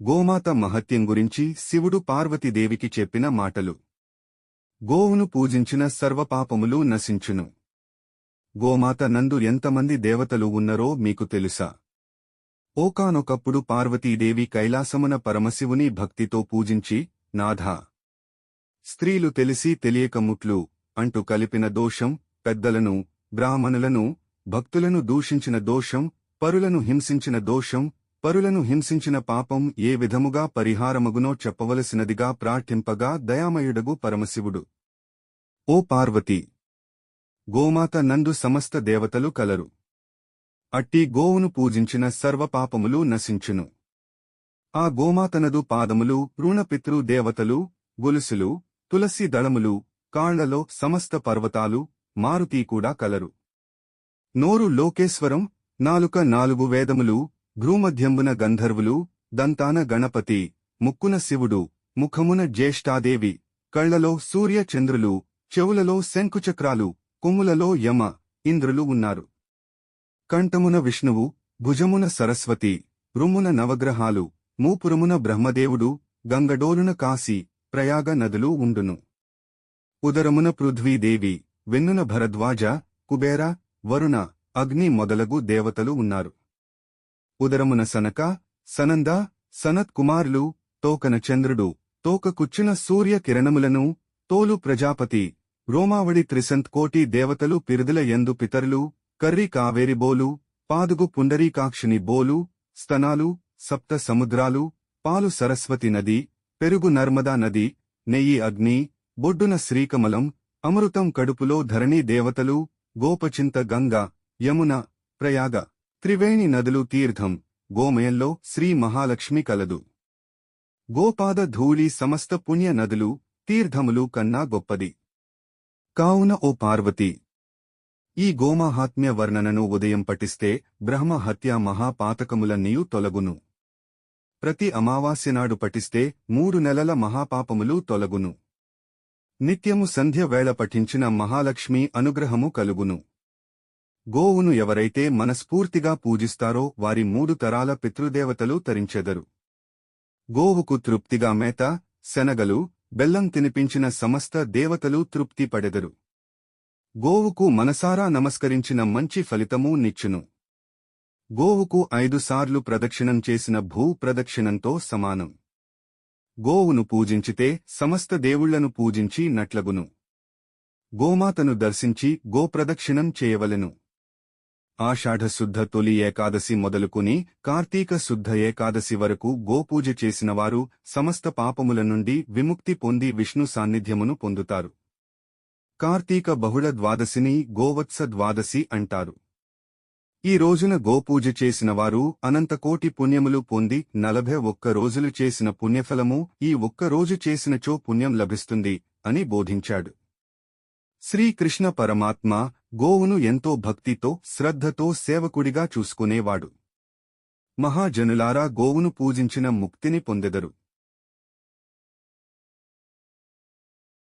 గోమాత మహత్యం గురించి శివుడు పార్వతీదేవికి చెప్పిన మాటలు. గోవును పూజించిన సర్వపాపములు నశించును. గోమాత నందు ఎంతమంది దేవతలు ఉన్నరో మీకు తెలుసా? ఓకానొకప్పుడు పార్వతీదేవి కైలాసమున పరమశివుని భక్తితో పూజించి నాథా! స్త్రీలు తెలిసి తెలియక ముట్లు అంటూ కలిపిన దోషం పెద్దలను బ్రాహ్మణులను భక్తులను దూషించిన దోషం పరులను హింసించిన దోషం పరులను హింసించిన పాపం ఏ విధముగా పరిహారమగునో చెప్పవలసినదిగా ప్రార్థింపగా దయామయుడగు పరమశివుడు. ఓ పార్వతి! గోమాత నందు సమస్త దేవతలు కలరు. అట్టి గోవును పూజించిన సర్వపాపములు నశించును. ఆ గోమాతనదు పాదములు రుణపితృ దేవతలు గొలుసులు తులసి దళములు కాళ్ళలో సమస్త పర్వతాలు మారుతీ కూడా కలరు. నోరు లోకేశ్వరం నాలుక నాలుగు వేదములు గ్రూమధ్యంబున గంధర్వులు దంతాన గణపతి ముక్కున శివుడు ముఖమున జ్యేష్ఠాదేవి కళ్ళలో సూర్యచంద్రులు చెవులలో శంకుచక్రాలు కొమ్ములలో యమ ఇంద్రులు ఉన్నారు. కంఠమున విష్ణువు భుజమున సరస్వతి రుమున నవగ్రహాలు మూపురమున బ్రహ్మదేవుడు గంగడోలున కాశీ ప్రయాగ నదులు ఉండును. ఉదరమున పృథ్వీదేవి వెన్నున భరద్వాజ కుబేర వరుణ అగ్ని మొదలగు దేవతలు ఉన్నారు. ఉదరమున సనక సనంద సనత్ కుమారులు తోకన చంద్రుడు తోక కుచ్చిన సూర్య కిరణములను తోలు ప్రజాపతి రోమావళి త్రిసంత్ కోటి దేవతలు పిరుదుల ఎందు పితరులు కర్రి కావేరి బోలు పాదుగు పుండరీకాక్షిని బోలు స్తనాలు సప్త సముద్రాలు పాలు సరస్వతి నది పెరుగు నర్మదా నది నెయ్యి అగ్ని బొడ్డున శ్రీకమలం అమృతం కడుపులో ధరణీ దేవతలు గోపచింత గంగ యమున ప్రయాగ. త్రివేణి నదులు తీర్థం గోమయంలో శ్రీ మహాలక్ష్మి కలదు. గోపాద ధూళి సమస్త పుణ్య నదులు తీర్థములు కన్నా గొప్పది. కావున ఓ పార్వతి! ఈ గోమాహాత్మ్య వర్ణనను ఉదయం పఠిస్తే బ్రహ్మ హత్య మహాపాతకములన్నీయు తొలగును. ప్రతి అమావాస్యనాడు పఠిస్తే మూడు నెలల మహాపాపములు తొలగును. నిత్యము సంధ్య వేళ పఠించిన మహాలక్ష్మి అనుగ్రహము కలుగును. గోవును ఎవరైతే మనస్ఫూర్తిగా పూజిస్తారో వారి మూడు తరాల పితృదేవతలు తరించెదరు. గోవుకు తృప్తిగా మేత శనగలు బెల్లం తినిపించిన సమస్త దేవతలు తృప్తి పడెదరు. గోవుకు మనసారా నమస్కరించిన మంచి ఫలితమూ నిచ్చును. గోవుకు ఐదుసార్లు ప్రదక్షిణం చేసిన భూ ప్రదక్షిణంతో సమానం. గోవును పూజించితే సమస్త దేవుళ్ళను పూజించి నట్లగును. గోమాతను దర్శించి గోప్రదక్షిణం చేయవలెను. ఆషాఢశుద్ధ తొలి ఏకాదశి మొదలుకుని కార్తీక శుద్ధ ఏకాదశి వరకు గోపూజ చేసినవారు సమస్త పాపముల నుండి విముక్తి పొంది విష్ణు సాన్నిధ్యమును పొందుతారు. కార్తీక బహుళ ద్వాదశిని గోవత్స ద్వాదశి అంటారు. ఈ రోజున గోపూజ చేసినవారు అనంతకోటి పుణ్యములు పొంది నలభై ఒక్క రోజులు చేసిన పుణ్యఫలము ఈ ఒక్క రోజు చేసినచో పుణ్యం లభిస్తుంది అని బోధించాడు. శ్రీకృష్ణ పరమాత్మ గోవును ఎంతో భక్తితో శ్రద్ధతో సేవకుడిగా చూసుకునేవాడు. మహాజనులారా గోవును పూజించిన ముక్తిని పొందెదరు.